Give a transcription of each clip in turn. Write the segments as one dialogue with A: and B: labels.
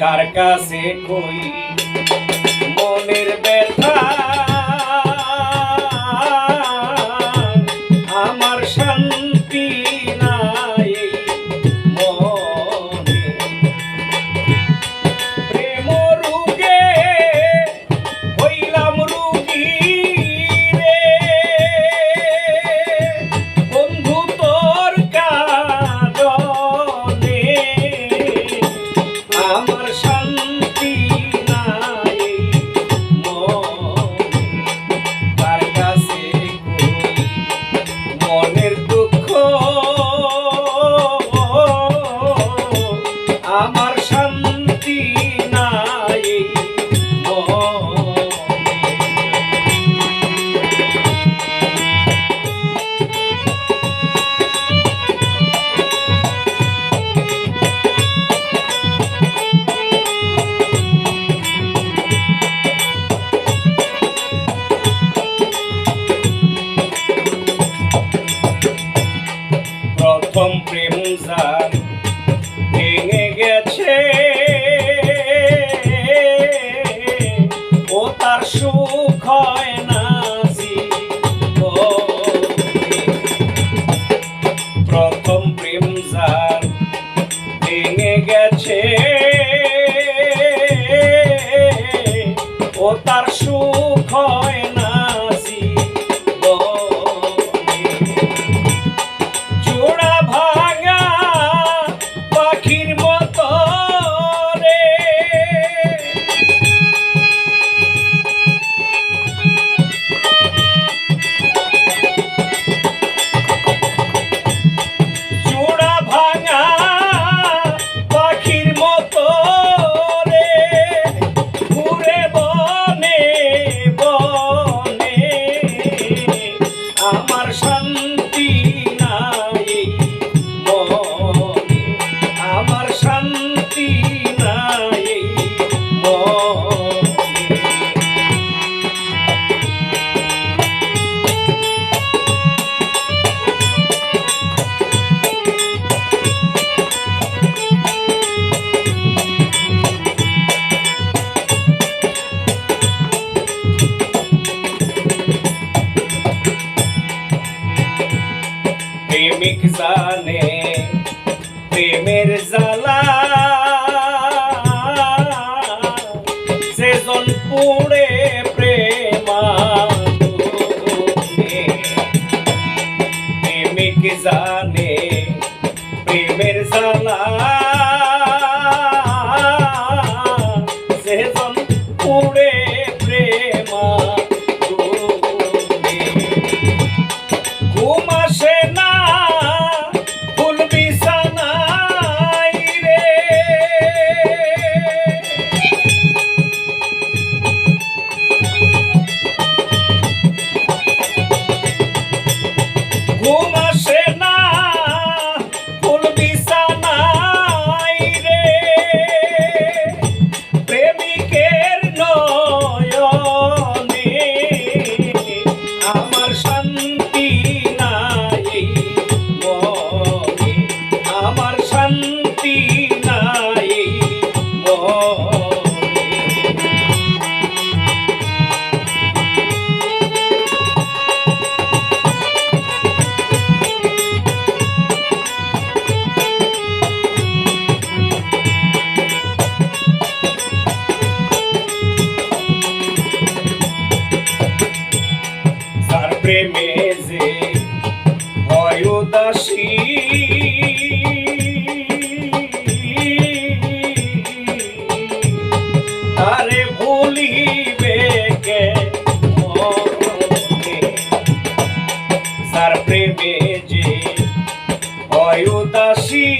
A: कारका से कोई তার সুখ হয় gizane প্রেমে যে হয় উদাসী। তারে ভুলিবে কে তার প্রেমে যে হয় উদাসী।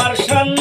A: Marshall.